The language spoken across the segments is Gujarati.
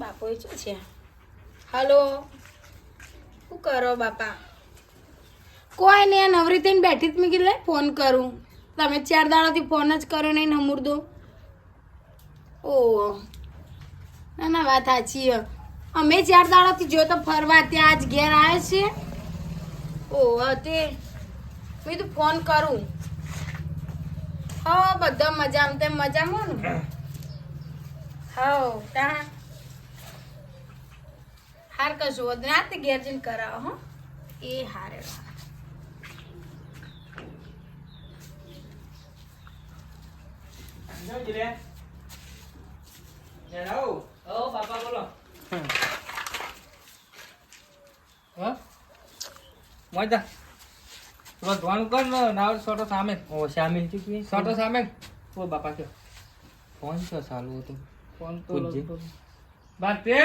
બાપો શું છે? હલો. શું કરો બાપા? કોઈ નહીં, આ નવરી થઈને બેઠી જ મેં કીધું ફોન કરું. તમે ચાર દાડાથી ફોન જ કર્યો નહીં નમૂર દો ઓ ના ના, વાત સાચી. અમે ચાર દાડાથી જો તો ફરવા ત્યાં આજ ઘેર આવ્યા છે. ઓ તે. મેં તો ફોન કરું. હા બધા મજામાં. તેમ મજામાં ને હા તા. હાર કશું હોત ના તે ઘેર જઈને કરાવો હો. એ હારે બાપા બોલો. મજા. થોડો ધોવાનું કર ને નાવ સોટો સામે. ઓ શામિલ ચૂકી સોટો સામે. ઓ બાપા કયો. ફોન છો ચાલુ હતું. ફોન તો પૂછજે. લગભગ. બાર તે?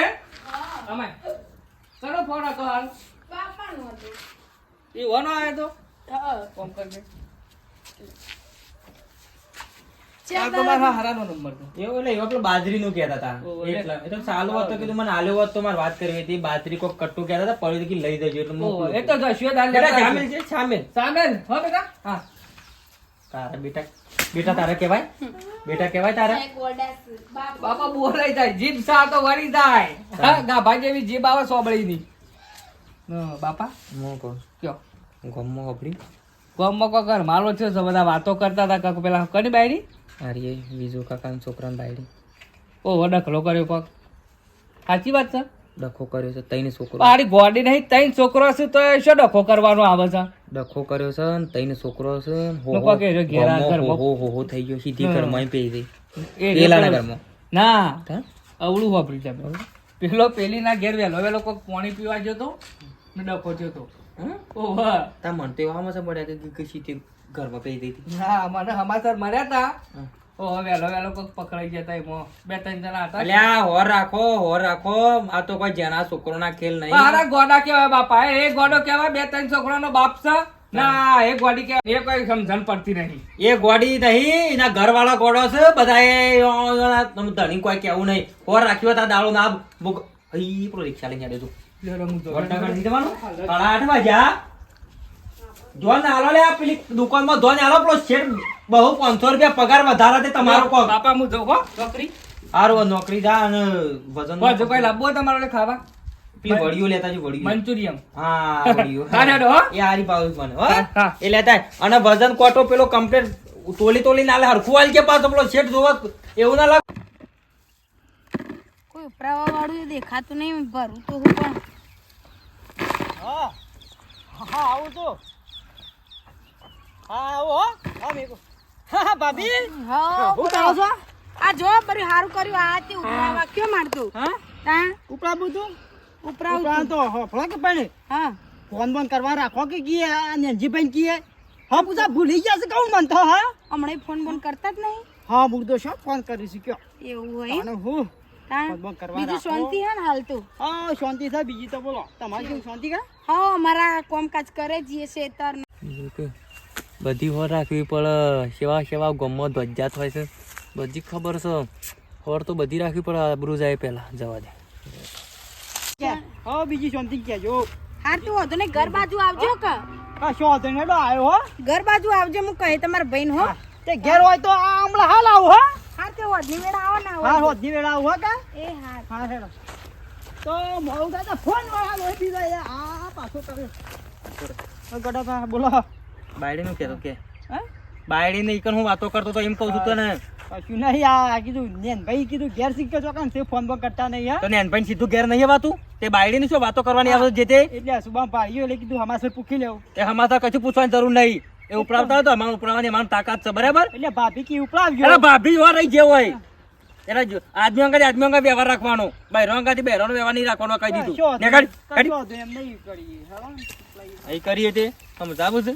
ચલો ફોન હતો હાલ. બાપાનું હતું. એ વનો આવ્યો તો? ફોન કરજે. તારા બેટા બેટા તારે કહેવાય? બેટા કહેવાય તારા? છે. બાપા. બાપા બોલાઈ જાય જીભ સા તો વળી જાય. હા ગાભા જેવી જીભ આવે સોબળી ની. બાપા? હું કહું? કયો? ગમો આપડી? ગમો કકર માલો છે તો બધા વાતો કરતા હતા કાક પેલા કની બાયડી? અરે બીજું કાકાના છોકરાની બાયડી. ઓ વડકલો કર્યો પગ સાચી વાત છે? ડખો કર્યો છે તઈને છોકરો. મારી બોડી નહીં તઈને છોકરો છે તો શું ડખો કરવાનો આવે છે? ડખો કર્યો છે ને તઈને છોકરો છે હો હો કે ઘેરા ઘેર હો હો હો થઈ ગયો સીધી ઘરમાં પેઈ ગઈ પેલાના ઘરમાં ના અવળું વાપરી છે. પેલો પેલી ના ઘેર વેલો વેલો કોક પાણી પીવા જતો ને ડખો જતો હા? ઓ વાહ તા મને તો એવામાં છે મળ્યા કે- સીધી ઘરમાં પેઈ ગઈ હતી. ના મને હમાસર મર્યા તા. હા. ઓ વેલો વેલો કોક પકડાઈ જતા એમાં. બે ત્રણ જણા હતા અલ્યા હોર રાખો હોર રાખો. આ તો કોઈ જેના છોકરોના ખેલ નહીં. મારા ગોડા કેવાય બાપા એ ગોડો કેવાય બે ત્રણ છોકરાનો બાપ છે? ના એ ગોડી કેવાય એ કોઈ સમજણ પડતી નહીં. એ ગોડી નહીં એના ઘરવાળા ગોડો છે બધા ધણી કોઈ કેવું નહીં. હોર રાખ્યો તા દાળો ના બુક પેલો રિક્ષા લઈને આવ્યો સાડા આઠ વાગ્યા? ધોન આલો લે આ પેલી દુકાનમાં ધોન આલો પેલો શેઠ બહુ પાંચસો રૂપિયા પગાર વધારે તે તમારો કો બાપા હું જોઉં હો. છોકરી હારું નોકરી જા અને વજન જો કઈ લાવવું તમારે એટલે ખાવા. પેલી વડીઓ લેતા જો વડીઓ મંચુરિયમ હા વડીઓ હા, એ હારી પાવું મને હો. એ લેતા અને વજન કોટો પેલો કમ્પ્લીટ તોલી તોલી ના લે હરખું વાલ કે પાછો પેલો શેઠ જોવા. એવું ના લાગે. કોઈ ઉપરાવા વાળું દેખાતું નહીં ભરું તો હું પણ. હા હા આવું તો હા. આવો હા મેકો હા ભાભી. હા હું કરો છો? આ જો બરી હારું કર્યું આ તે ઉપરાવા ક્યો મારતું હા? તા? ઉપરા બધું ઉપરા ઉપરા તો કે પડે હા. ફોન બોન કરવા રાખો કે કીએ? આ નેનજીભાઈ કીએ? હા પૂજા ભૂલી ગયા છે કહું મન તો હા. હમણાં ફોન બોન કરતા જ નહીં? હા હું તો ફોન કરી કયો એવું હોય? અને હું શાંતિ હે ને હાલ તો હા શાંતિ થાય બીજી તો બોલો. તમારી શાંતિ કા? હા અમારા કામકાજ કરે જઈએ શેતર બધી હોર રાખવી પડે. સેવા સેવા ગમો ધ્વજાત હોય છે. બધી ખબર છે. હોર તો બધી રાખવી પડે આબરૂ જાય પહેલા જવા દે. હા બીજી શાંતિ કહેજો હા તું વધુ ને ઘર બાજુ આવજો કે. કશો નહીં હેડો આવ્યો હો. ઘર બાજુ આવજો હું કહે તમારા ભાઈ હો. તે ઘેર હોય તો આ હમણાં હાલ આવું હો. હા તે વધની વેળા આવો ને હા આવો હોદની વેળા આવું હો કા? એ હા હા હેડો. તો મોડું થાય ફોન વાળા લોહી પી આ પાછો કર્યો હવે બોલો. બાયડી નું કેતો કે. હા? બાયડી ને ઈકન હું વાતો કરતો તો એમ કહું છું તને. કશું નહીં આ કીધું નેન ભાઈ કીધું ઘેર શીખ્યો છો કાન તે ફોન પર કરતા નહીં હા? તો નેનભાઈ સીધું ઘેર નહીં વાતું તે બાયડી ની શું વાતો કરવાની આવે જે તે? એટલે સુબા ભાઈઓ એટલે કીધું હમાસર પૂછી લેવું. તે હમાસર કશું પૂછવાની જરૂર નહીં. એ ઉપરાવતા હતા તો અમારે ઉપરાવવાની અમારું તાકાત છે બરાબર? એટલે ભાભી કી ઉપલાવ અરે ભાભી જોવા રહી જે હોય. એના જો- આદમી અંગાથી આદમી અંગા વ્યવહાર રાખવાનો. બહેરો અંગાથી બહેરોનો વ્યવહાર નહીં રાખવાનો કહી દીધું. ને કાઢ, કાઢ. એમ નહીં કરી હા અહીં કરીએ તે. સમજાવું છે?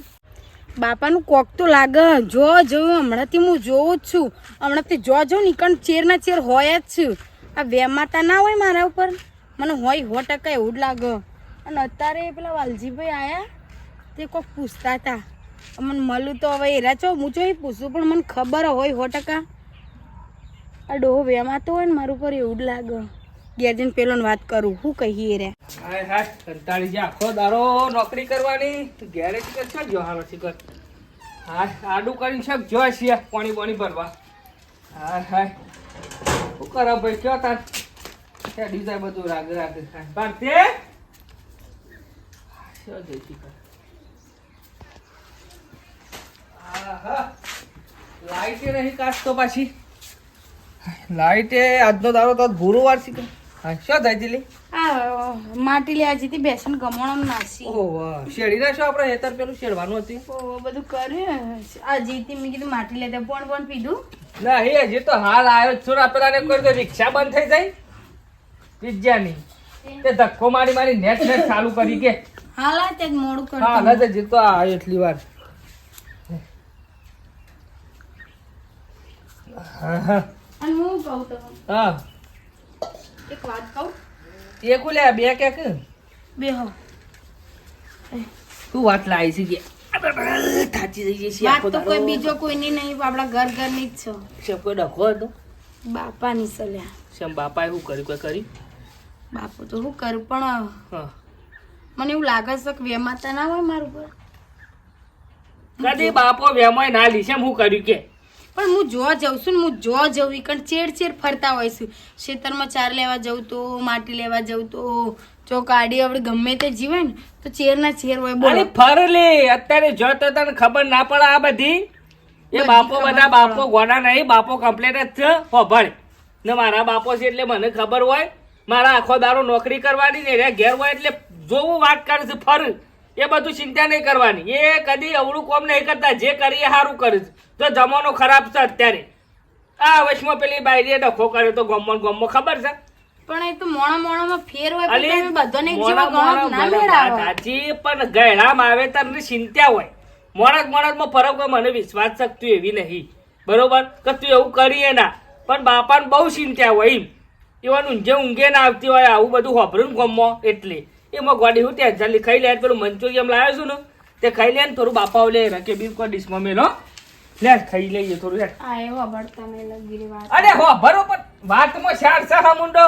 બાપાનું કોક તો લાગે. જો જોયું હમણાંથી હું જોઉં જ છું. હમણાંથી જો જો નીકળ ચેર ચેરના ચેર હોય જ છું. આ વેમાતા ના હોય મારા ઉપર? મને હોય સો ટકા એવું જ લાગે. અને અત્યારે પેલા વાલજીભાઈ આવ્યા તે કોક પૂછતા હતા. મને મળું તો હવે એરા છો, હું જો પૂછું, પણ મને ખબર હોય સો ટકા. આ ડોહો વેમાતો હોય ને મારું ઉપર એવું જ લાગે. ઘેર પેલો વાત કરું. શું કહીએ રે? હાય હાય, કંટાળી જા આખો દારો નોકરી કરવાની. ઘેરે થી છે જો હાલો છે કર. હાય, આડું કરીને શક જો છીએ પાણી પાણી ભરવા. હાય હાય. શું કરો ભાઈ, કયો તાર? હેડી જાય બધું રાગ રાગ ભારતે શું જઈશી કર. આહા. લાઈટે નહીં કાઢતો પાછી. લાઈટે આજનો દારો તો ગુરુવાર છે હા શું થાય દિલ્હી? આ માટી લેવા જતી બેસન ગમણો નાસી. ઓહો શેડી શેરડી ના શું આપણે હેતર પેલું શેરવાનું હતી. ઓ બધું કર્યું આ જીતી મેં કીધું માટી લેતા પણ પણ પીધું. ના હે હજી તો હાલ આવ્યો જ પેલા ને કરી દો રિક્ષા બંધ થઈ જાય. વિદ્યાની તે ધક્કો મારી મારી નેટ નેટ ચાલુ કરી કે. હાલ તે મોડું હા કરતો હજી હજી તો આવ્યો એટલી વાર. હા હા અને હું કહું તો હા. એક વાત કહું? એક લે બે કે કે? બે હો. તું વાત લાવી છે કે? થાચી જઈ જઈશ વાત તો કોઈ બીજો કોઈની નહીં આપણા ઘર ઘરની જ છે. શેમ કોઈ ડખો હતો? બાપાની સલ્યા શેમ બાપાએ શું કર્યું? કોઈ કરી બાપુ તો શું કરું પણ મને એવું લાગે છે કે વેમાતા ના હોય મારું પર કદી બાપો વેમાય ના લીધે હું કર્યું કે? પણ હું જોવા જાઉં છું ને હું જોવા જઉં એ કણ ચેડ ચેડ ફરતા હોય છું. ખેતરમાં ચાર લેવા જવું તો માટી લેવા જવું તો જો કાઢી આપણે ગમે તે જીવે ને તો ચેર ના ચેર હોય બોલે. ફર લે અત્યારે જો તો તને ખબર ના પડે આ બધી? એ બાપો બધા બાપો ગોડા નહીં બાપો કમ્પ્લેટ જ છે હોભળ ને મારા બાપો છે એટલે મને ખબર હોય મારા આખો દારો નોકરી કરવાની ને રે ઘેર હોય એટલે જોવું વાત કરે છે ફર. એ બધું ચિંતા નહીં કરવાની. એ કદી અવળું કોમ નહીં કરતા. જે કરીએ સારું કરે તો જમાનો ખરાબ છે અત્યારે. આ વચમાં પેલી બાયરીએ ડખો કર્યો તો ગમો ગમો. ખબર છે? પણ એ તો મોણો મોણામાં ફેર હોય પણ બધાને જેવા ગણો ના મેળાવો સાચી, પણ ગયડામાં આવે તારની ચિંતા હોય. મોડકમાં ફરક હોય મને વિશ્વાસ છે તું એવી નહીં. બરોબર? કે તું એવું કરીએ ના. પણ બાપાને બહુ ચિંતા હોય એમ. એવાનું ઊંઘે ઊંઘે ના આવતી હોય આવું બધું હોભરું ગમો એટલે. એમાં ગોડી હું ત્યાં જલ્દી ખાઈ લે પેલું મંચુરિયમ લાવ્યો છું ને તે ખાઈ લે ને થોડું બાપા લે રકે બી કોઈ ડીશમાં મેલો લે ખાઈ લઈએ થોડું લે. અરે હો બરોબર. વાતમાં શાર હા મુંડો.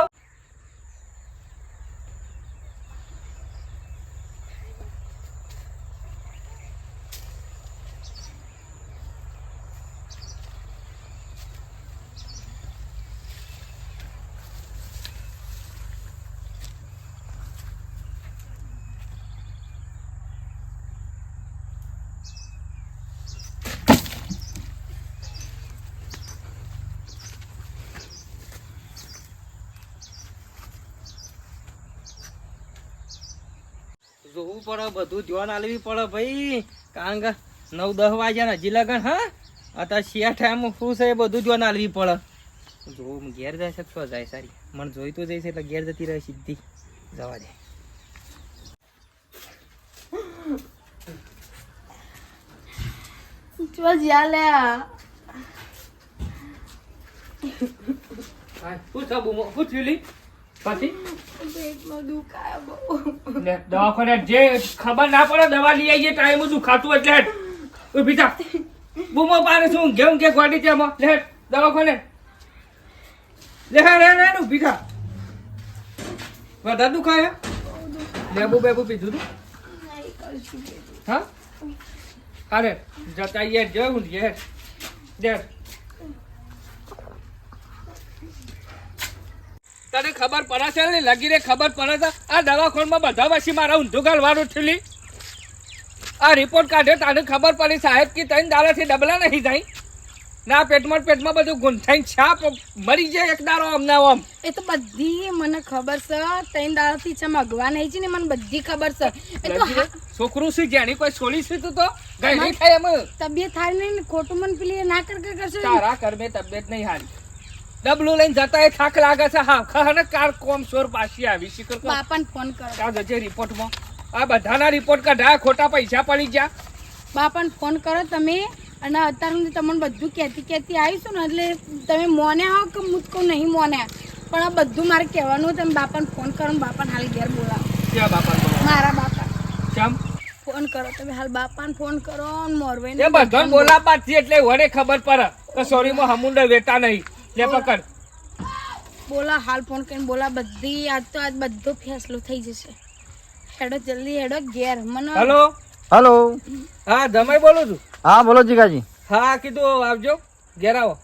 જોવું પડે બધું ધ્યાન આલવી પડે ભાઈ. કારણ કે નવ દસ વાગ્યા ને હજી લગન હા? અત્યારે શિયા ટાઈમ શું છે એ બધું ધ્યાન આલવી પડે. જોવું ઘેર જાય છે તો જાય સારી? મને જોઈ તો જઈશ એટલે ઘેર જતી રહે સીધી. જવા દે. જો શું થયું શું થયું પછી? દવાખાને જે ખબર ના પડે દવા લઈ આવીએ ટાઈમ દુખાતું એટલે. ઊભી થા બૂમો પાડે છું ઘેમ કે ગોડી ત્યાં લે હેડ, દવાખાને. લે રે રે ઊભી થા વધારે દુખાય લેબુ બેબુ પીધું તું? હા? અરે જતા આવીએ જોયું ને હેડ. તને ખબર પડે છે ને? લગીને ખબર પડે છે? આ દવાખાનામાં બધા પછી મારા ઊંધું ગાલવાનું થયેલી આ રિપોર્ટ કાઢ્યો તને ખબર પડી સાહેબ કે ત્રણ દાડાથી ડબલા નહીં થાય ના પેટમાં પેટમાં બધું ગુંથાઈ છાપ મરી જાય એક દારો આમ ના આમ. એ તો બધી મને ખબર છે. ત્રણ દાડાથી છે મગવા નહીં છે ને મને બધી ખબર છે. એ તો છોકરું છે? જેની કોઈ છોડી છે તું તો? ગઈ નહીં થાય એમ? તબિયત થાય નહીં ખોટું મને પેલી ના કર કર કરશે. તારા કરમે તબિયત નહીં હારી ડબલું લઈને જતા એ થાક લાગે છે. હા ખને કાર કોમ સોર પાછી આવી. કો બાપાને ફોન કરો. કા જજે રિપોર્ટમાં આ બધાના રિપોર્ટ કઢાયા ખોટા પૈસા પડી ગયા. બાપાને ફોન કરો તમે. અને અત્યારે તમને બધું કહેતી કહેતી આવીશું ને એટલે તમે મોને આવો કે હું કહું નહીં મોને? પણ આ બધું મારે કહેવાનું તમે બાપાને ફોન કરો ને બાપાને હાલ ઘેર બોલાવો. ક્યાં બાપા મારા બાપા કેમ ફોન કરો તમે હાલ બાપાને ફોન કરો મોરવે એ બધા બોલાવવા જ છે એટલે વડે ખબર પડે. કે સોરીમાં હમુંડે વેતા નહીં. લે પકડ. બોલા હાલ ફોન કરીને બોલા. બધી આજ તો આજ બધો ફેસલો થઈ જશે. હેડો જલ્દી હેડો ઘેર. મને હેલો? હેલો. હા જમાઈ બોલું છું? હા બોલો જીગાજી. હા કીધું આવજો. ઘેર આવો.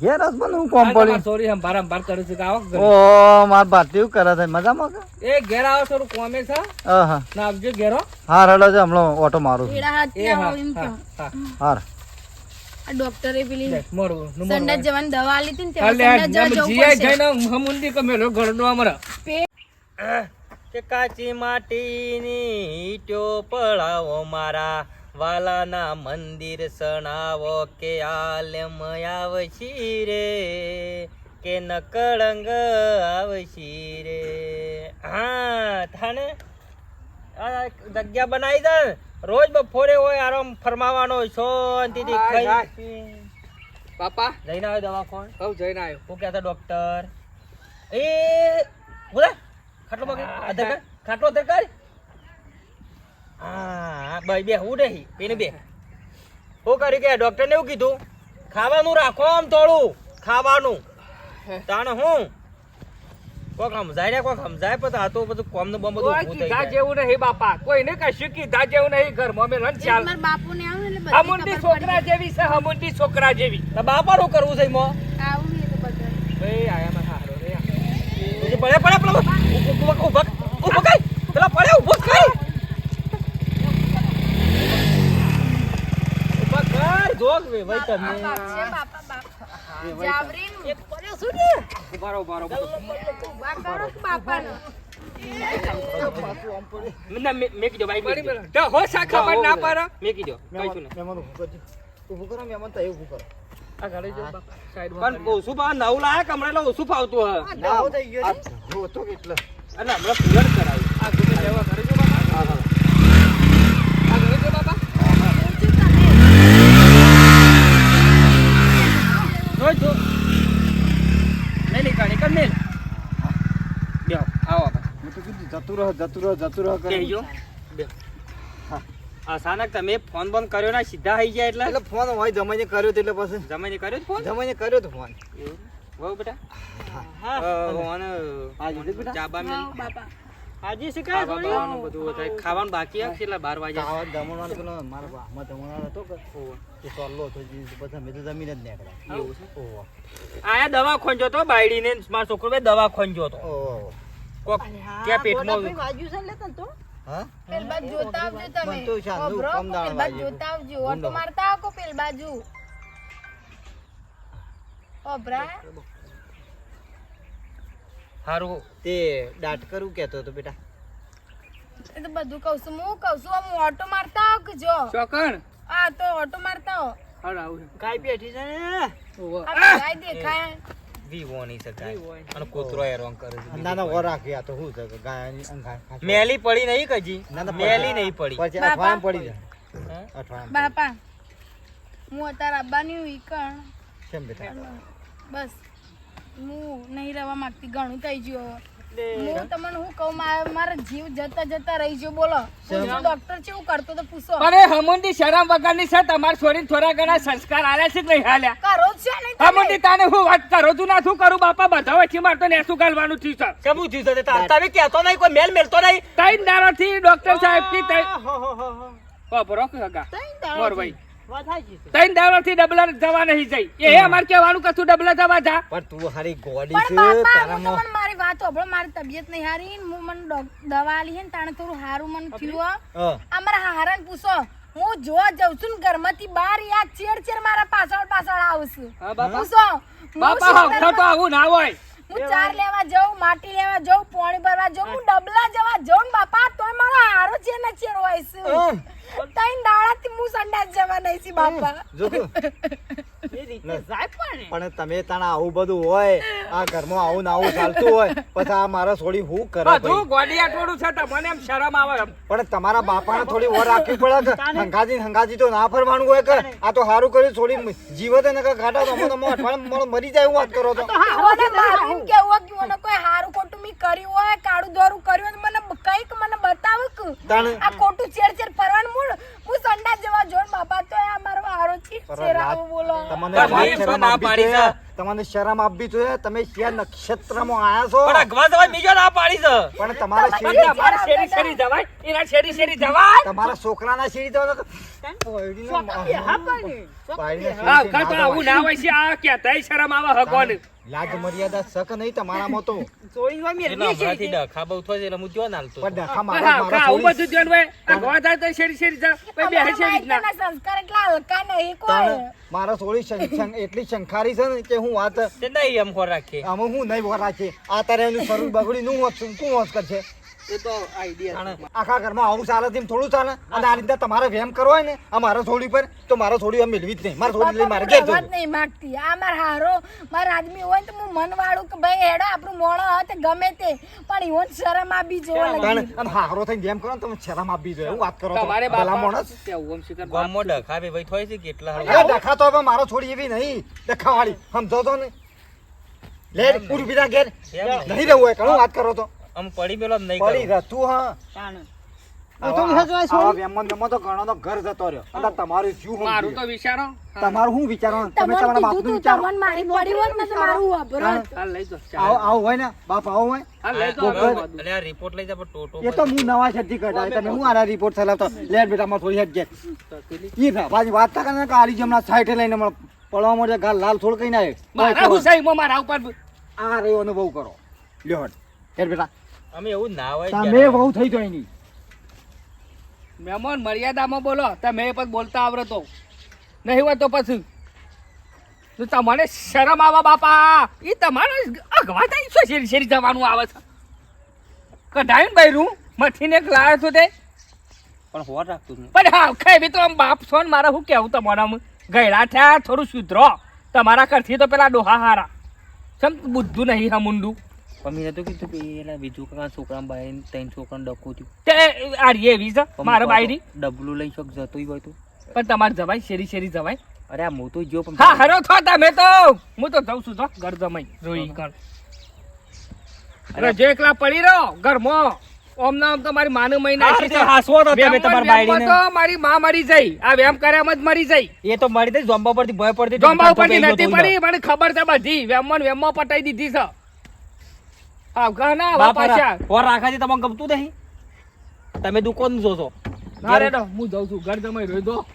ઘેર હસબન્ડ હું કોમ પડી સોરી હંભાર હંભાર કરું છું. કે આવો ઓ માર ભારતી કરે છે. મજામાં કે? એ ઘેર આવો થોડું કોમે છે હા. ના આવજો ઘેરો હા. રડો છે હમણાં ઓટો મારું એડા હાથ એ હા આવો એમ હા હા. આ ડોક્ટરે પેલી લે, મોડું નું મોડું. સંડાસ જવાની દવા આલી હતી ને હાલ સંડાસ જવા જવું પડશે. જઈને હમુંડી કે મેલો અમારા. કે કાચી માટીની ઈટો પડાવો મારા વાલાના મંદિર સણાવો કે આલમ આવશી રે કે નકળંગ આવશી રે હા થાને આ જગ્યા બનાવી દે. રોજ બપોરે હોય આરામ ફરમાવાનો હોય શાંતિથી ખાઈ પાપા જઈને આવ્યો દવા કોણ હવ જઈને આવ્યો. હું કહેતા ડોક્ટર. એ બોલે ખાટલો મગે આધાર કાર્ડ ખાટલો આધાર કાર્ડ હા ભાઈ બે હું નહીં પેને બે. હું કરી કે ડોક્ટર ને એવું કીધું ખાવાનું રાખો આમ થોડું ખાવાનું. તાણ હું કોક સમજાય કોક સમજાય આ તો બધું કોમનું બમ બધું કોઈ ઊભું થઈ કીધા જેવું નહીં બાપા કોઈને કશું કીધા જેવું નહીં ઘરમાં મેં રન એક ચાલ મારા બાપુને આવું એટલે હમુંડી છોકરા જેવી છે હમુંડી છોકરા જેવી. તો બાપાનું કરવું છે એમાં? આવું નહીં એટલે બધા. ભાઈ આયા માં હારો રે પછી પડે પડે પેલો ઊભો. ઊભો ઊભો પેલા પડે ઊભો કઈ. ઊભો કર જોગ વે ભાઈ તમે. બાપ બાપા, બાપ. જાવરીનું. શું ને ઉભારો ઉભારો ઊભા. કરો કે બાપાને. હો શાખા પર ના કઈ મહેમાન કરો મહેમાન તો એવું કરો પણ ઓછું નવું લાયા કમરેલો ઓછું ફાવતું હોય ના થઈ ગયો તો કેટલો અને હમણાં પૂરણ કરાવ્યું આ ગુમે લેવા ઘરે જો બાપા આ ઘરે જો બાપા જો જો નહીં નહીં કાઢી કર મેલ બેહો આવો આપણે હું તો કીધું જતું રહો જતું રહો જતું રહો કરે અચાનક તમે ફોન બંધ કર્યો ના સીધા આવી ગયા એટલે? એટલે ફોન હોય જમાઈને કર્યો તો એટલે પછી. જમાઈને કર્યો ફોન? જમાઈને કર્યો તો ફોન. એવું? બેટા. હા. બાપા. હાજી છે કાંઈ ખાવા બધું થાય. ખાવાનું બાકી આ કેટલા બાર વાગે આવા દમણવાનું પેલો મારા બામાં દમણવાનો હતો કે? તો સોલ્લો તો જે પછી મેં તો જમીન જ નીકળ્યા. એવું છે? ઓહો આયા દવા ખોંજો તો બાયડીને ને મારો છોકરો બે દવા ખોંજો તો ઓહો કોક ક્યાં પેટમાં હા? પેલ બાજુ જોતા આવજો તમે. તો ઓભરો, કમ પેલ બાજુ વાગ્યું. જોતા આવજો. ઓટો મારતા આવો પેલ બાજુ. ઓભરા હારું. તે દાટ કરું કેતો તો બેટા. એ તો બધું કહું છું હું કહું છું આમ ઓટો મારતા આવો કે જો? ચોકણ? આ તો ઓટો મારતા આવો. હાલ આવું કાઈ પેઠી છે ને? આ દેખાય. વિવો નહીં અને કૂતરો હેરાન કરે છે ના ના ઓર રાખી તો શું છે ગાયની અંગાય મેલી પડી નહીં કજી ના, ના, મેલી નહીં પડી. પછી બાપા. પડી જાય. હે? બાપા હું અત્યારે આવવાની હુઈ કણ. કેમ બેટા? બસ હું નહીં રહેવા માંગતી ઘણું થઈ ગયું હું તમને હું કહું મારા મારો જીવ જતા જતા રહી ગયો બોલો. ડોક્ટર છે હું કરતો તો પૂછો. અરે હમુંડી શરમ વગરની છે તમાર છોરીને થોડા ઘણા સંસ્કાર આલ્યા છે કે નહીં હાલ્યા કરો છે નહીં હમુંડી તાને હું વાત કરો? તું ના શું કરું બાપા? બધા વચ્ચે માર તો નેસું ગાલવાનું થયું છે. કેમ થયું છે તે તમે કહેતો નહીં? કોઈ મેલ મેલતો નહીં? ત્રણ દાડાથી ડોક્ટર સાહેબથી ત્રણ વાપરો કે હગા? મોર ભાઈ ત્રણ દાડાથી ડબલા જવા નહીં જઈ. એ અમાર કહેવાનું કશું ડબલા જવા જા. પણ તું હારી ગોડી છે તારામાં મારી વાત સાંભળો મારી તબિયત નહીં હારી ને હું મને દવા આલી છે ને તાણે થોડું હારું મન થયું હો. હા. આ મારા પૂછો હું જો જઉં છું ને ઘરમાંથી બહાર યાદ ચેર ચેર મારા પાછળ પાછળ આવશું પૂછો હું બાપા તો આવું ના હોય. હું ચાર લેવા જાઉં માટી લેવા જાઉં પોણી ભરવા જઉં હું ડબલા જવા જાઉં બાપા તોય મારો હારો છે ને ચેર હોય છે. તઈ હું સંડાસ જવા નહીં બાપા. જો તું. પણ તમે તાણા આવું બધું હોય આ ઘરમાં આવું ના આવું ચાલતું હોય પછી આ મારા છોડી હું કરે બધું? ગોડિયા ટોળું છે તમને એમ શરમ આવે પણ તમારા બાપાને થોડી ઓર રાખવી પડે કે હંગાજી હંગાજી તો ના ફરવાનું હોય કે આ તો સારું કર્યું છોડી જીવત ને ઘાટા તો અમને અઠવાડિયે મરી જાય એવું વાત કરો તો મને કેવું કે મને કોઈ સારું ખોટું મેં કર્યું હોય કાળું દોરું કર્યું હોય મને કંઈક મને બતાવો કે આ ખોટું ચેર ચેર ફરવાનું મૂળ હું સંડા જવા જોઉં ને બાપા તો આ મારો હારો તમને શરમ ના આપી પાડી છે. છે. તમને શરમ આપવી જોઈએ તમે શિયા નક્ષત્રમાં આયા છો. પણ અગવા જવા બીજો ના પાડી છે. પણ તમારા શેરી તમારા શેરી શેરી જવાય? એના શેરી શેરી જવાય? તમારા છોકરાના શેરી તો ઓયડીને હા શેરી કર આવું ના હોય છે. આ કહેતાય શરમ આવે હગવાને. લાજ મર્યાદા શક નહીં તમારામાં તો. ચોરી હોય એટલે હમણાંથી ડખા બહુ છે એટલે હું જો નાલતો પણ ડખા મારા મારા આવું બધું ધ્યાન ભાઈ. આ ગવા થાય તો શેરી શેરી જા. પછી બે શેરી ના સંસ્કાર એટલા હલકા નહીં કોઈ. મારા સોળી શં- એટલી શંખારી છે ને કે હું વાત તે નહીં એમ ખોર આમ આમાં હું નહીં છે આ તારે એનું શરીર બગડી નું હોત શું હોત કરશે? એ તો આઈડિયા આખા ઘરમાં આવું ચાલે તેમ થોડું ચાલે. અને આ રીતે તમારે વેમ કરવો હોય ને આ મારા છોડી પર તો મારા છોડી આમ મેળવી જ નહીં. મારા છોડી લઈ મારે ઘેર જવું નહીં માગતી આ માર હારો માર આદમી હોય તો હું મન વાળું કે ભાઈ હેડો આપણું મોણો હોય ગમે તે. પણ ઈવોન શરમ આપી જોવા લાગી. અને હારો થઈને વેમ કરો ને તમે શરમ આપી જોઈએ. હું વાત કરો તમારે ભલા બાપા માણસ. કેવું આમ શિખર ગામમાં ડખા ભાઈ થોય છે કેટલા અરે ડખા તો હવે મારો છોડી એવી નહીં. ડખાવાળી. સમજો તો ને લે પૂરું બીજા ઘેર. નહીં રહેવું હોય ઘણું વાત કરો તો. આમ પડી પેલો નહીં પડી. આવા- તો વિશ્વાસ હોય આવા છોડી? વેમમાં વેમમાં તો ઘણાનો ઘર જતો રહ્યો. અને તમારું શું મારું સમજી તો વિચારો. તમારું શું વિચારવાનું? તમે તમને તમારા કીધું બાપનું તું વિચારો. તમને મારી પડી હોત ને તો મારું વાપરો. હા. હાલ લઈ જો આવો આવો હોય ને. બાપ આવો હોય. હાલ લઈ જો ગોગલ. હવે એટલે આ રિપોર્ટ લઈ જા પણ ટોટો એ તો હું નવા છતી કઢાય તમે હું આના રિપોર્ટ ચલાવતો? લે બેટા માં થોડી ના પાછી વાત જમણા લઈને પડવા મળે ગાલ લાલ થોડ કઈ ના મારા ઉપર આ રહ્યો અનુભવ કરો. લ્યો બેટા. અમે એવું ના હોય તમે બહુ થઈ તો એની. મહેમાન મર્યાદામાં બોલો તમે પણ બોલતા આવડતો નહીં હોય તો પછી. તો તમારે શરમ આવા બાપા. એ તમારે અગવા થાય શું શેરી શેરી જવાનું આવે છે. કઢાયું ને બૈરું? એક લાવ્યો છું તે? પણ હોર રાખતું પણ હા ખાઈ તો આમ બાપ છો ને મારે શું કેવું તમારા ગયડા થયા થોડું સુધરો. તમારા કરથી તો પેલા ડોહા હારા. સમ બુદ્ધું નહીં હા મુંડું? પણ મેં તો કીધું કે એલા બીજું કાં છોકરા બાઈ ત્રણ છોકરા ડખું થયું તે આરી એવી છે? પણ મારે બાયરી? ડબલું લઈ શક જતું હોય તો. પણ તમારે જવાય શેરી શેરી જવાય? અરે હું તો જો પણ હા હરો છો તમે તો. હું તો જઉં છું તો ઘર જમાઈ. જોઈ કર અરે જે એકલા પડી રહ્યો ઘરમાં. ઓમ નામ તો મારી માનું મહિના છે છે. હાસવો તો તમે તમારા વેમમાં તો મારી માં મરી જઈ આ વેમ કર્યામાં જ મરી જઈ એ તો મરી જઈ જોંબા પરથી ભય પડતી ડોંબા ઉપરથી નથી પડી મને ખબર છે બધી. વેમમાં વેમમાં પટાઈ દીધી છે. પાછા. રાખા તમને ગમતું નહીં? તમે દુકાન જોશો. ના રે હું જાઉં છું. ઘર જમાઈ રહ્યો દો.